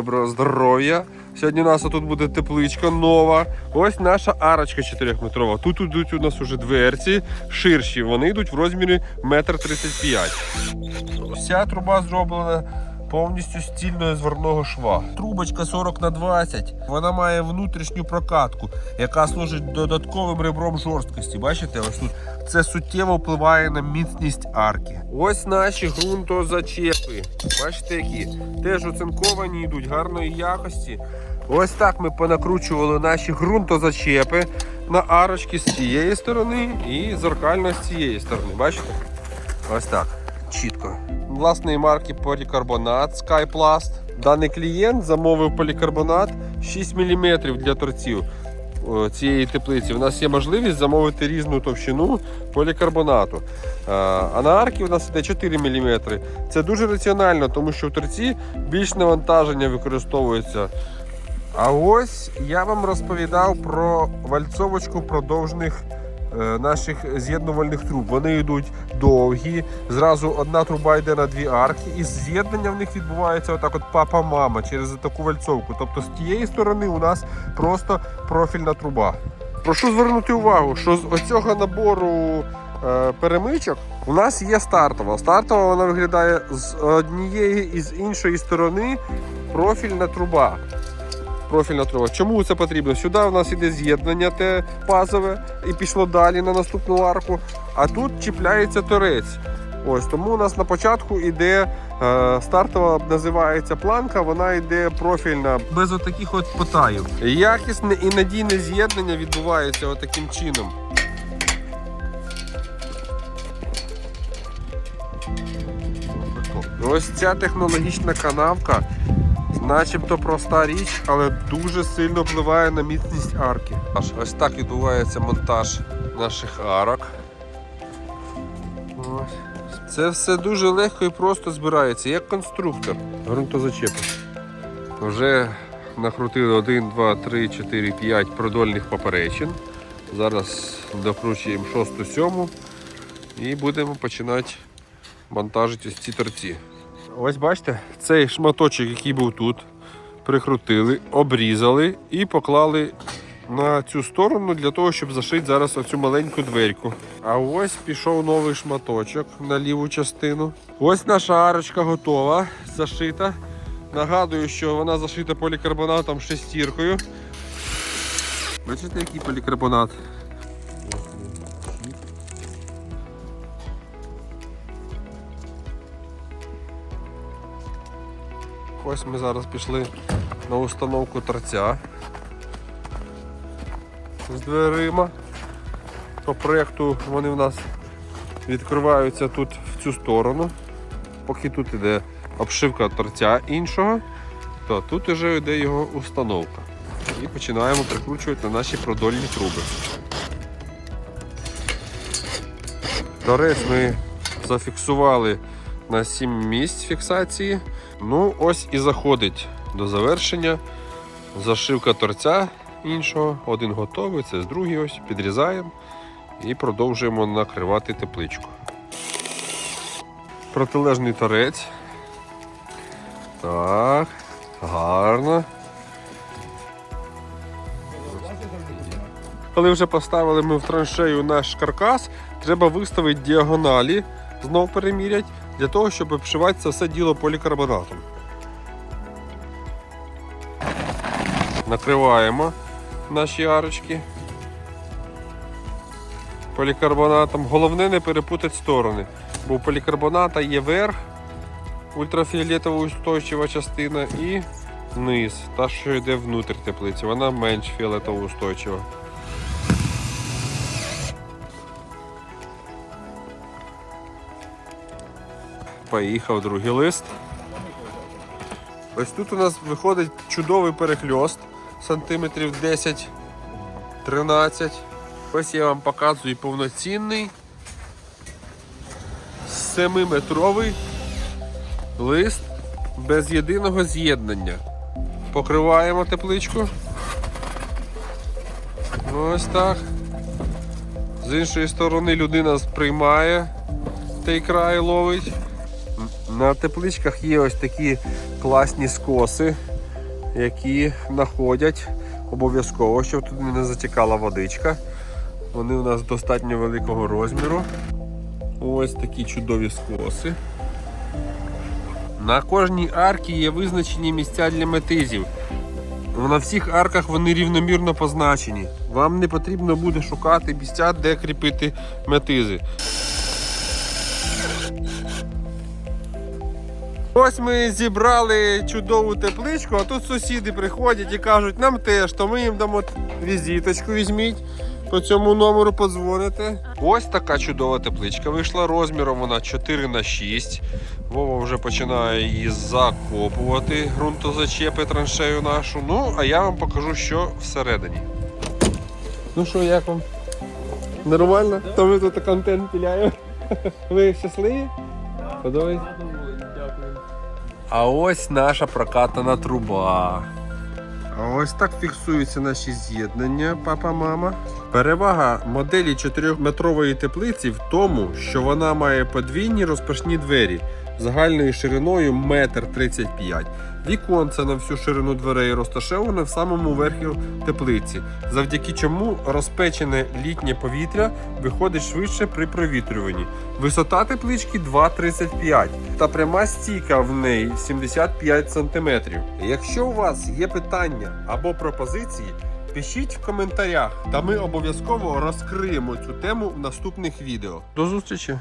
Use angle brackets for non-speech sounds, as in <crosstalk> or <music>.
доброго здоров'я. Сьогодні у нас тут буде тепличка нова. Ось наша арочка 4-метрова. Тут йдуть у нас уже дверці ширші. Вони йдуть в розмірі 1,35 м. Вся труба зроблена повністю з цільного зверного шва. Трубочка 40 на 20. Вона має внутрішню прокатку, яка служить додатковим ребром жорсткості. Бачите, ось тут це суттєво впливає на міцність арки. Ось наші ґрунтозачепи. Бачите, які теж оцинковані йдуть гарної якості. Ось так ми понакручували наші ґрунтозачепи на арочки з цієї сторони і зеркально з цієї сторони. Бачите? Ось так. Чітко. Власної марки полікарбонат Skyplast. Даний клієнт замовив полікарбонат 6 мм для торців цієї теплиці. У нас є можливість замовити різну товщину полікарбонату. Е, А на арки у нас іде 4 мм. Це дуже раціонально, тому що в торці більш навантаження використовується. А ось я вам розповідав про вальцовочку продовжних е, наших з'єднувальних труб. Вони йдуть довгі. Зразу одна труба йде на дві арки, і з'єднання в них відбувається отак от папа-мама через таку вальцовку. Тобто з тієї сторони у нас просто профільна труба. Прошу звернути увагу, що з оцього набору е, перемичок у нас є стартова. Стартова вона виглядає з однієї і з іншої сторони профільна труба профільна труба. Чому це потрібно? Сюди у нас іде з'єднання те пазове і пішло далі на наступну арку, а тут чіпляється торець. Ось тому у нас на початку йде е, стартова називається планка, вона йде профільна, без отаких от потаїв. Якісне і надійне з'єднання відбувається отаким чином. Ось ця технологічна канавка начебто проста річ, але дуже сильно впливає на міцність арки. Ось так відбувається монтаж наших арок. Ось. Це все дуже легко і просто збирається, як конструктор. Грунтозачепи. Вже накрутили 1, 2, 3, 4, 5 продольних поперечин. Зараз докручуємо 6, 7 і будемо починати монтажити ось ці торці. Ось бачите, цей шматочок, який був тут, прикрутили, обрізали і поклали на цю сторону для того, щоб зашити зараз оцю маленьку дверку. А ось пішов новий шматочок на ліву частину. Ось наша арочка готова, зашита. Нагадую, що вона зашита полікарбонатом шестіркою. Бачите, який полікарбонат? Ось ми зараз пішли на установку торця з дверима. По проєкту вони в нас відкриваються тут в цю сторону. Поки тут йде обшивка торця іншого, то тут вже йде його установка. І починаємо прикручувати на наші продольні труби. Торець ми зафіксували на 7 місць фіксації. Ну, ось і заходить до завершення. Зашивка торця іншого. Один готовий, це з другий ось. Підрізаємо і продовжуємо накривати тепличку. Протилежний торець. Так, гарно. Коли вже поставили ми в траншею наш каркас, треба виставити діагоналі, знов переміряти, для того, щоб обшивати це все діло полікарбонатом. Накриваємо наші арочки полікарбонатом. Головне не перепутати сторони, бо у полікарбоната є верх, ультрафіолетово устойчива частина і низ, та, що йде внутрі теплиці, вона менш фіолетово устойчива. Поїхав другий лист. Ось тут у нас виходить чудовий перехльост сантиметрів 10-13. Ось я вам показую повноцінний 7-метровий лист без єдиного з'єднання. Покриваємо тепличку. Ось так. З іншої сторони людина сприймає той край ловить. На тепличках є ось такі класні скоси. які находять обов'язково, щоб тут не затікала водичка. Вони у нас достатньо великого розміру. Ось такі чудові скоси. На кожній арці є визначені місця для метизів. На всіх арках вони рівномірно позначені. Вам не потрібно буде шукати місця, де кріпити метизи. Ось ми зібрали чудову тепличку, а тут сусіди приходять і кажуть, нам теж, то ми їм дамо візиточку, візьміть. По цьому номеру подзвоните. Ось така чудова тепличка вийшла. Розміром вона 4 на 6 Вова вже починає її закопувати, ґрунтозачепи траншею нашу. Ну, а я вам покажу, що всередині. Ну що, як вам? Нормально? То ми тут контент піляємо. <laughs> Ви щасливі? Подобається? А ось наша прокатана труба. А ось так фіксуються наші з'єднання, папа-мама. Перевага моделі 4-метрової теплиці в тому, що вона має подвійні розпашні двері загальною шириною 1,35 м. Віконце на всю ширину дверей розташоване в самому верху теплиці, завдяки чому розпечене літнє повітря виходить швидше при провітрюванні. Висота теплички 2,35 та пряма стійка в неї 75 см. Якщо у вас є питання або пропозиції, пишіть в коментарях, та ми обов'язково розкриємо цю тему в наступних відео. До зустрічі!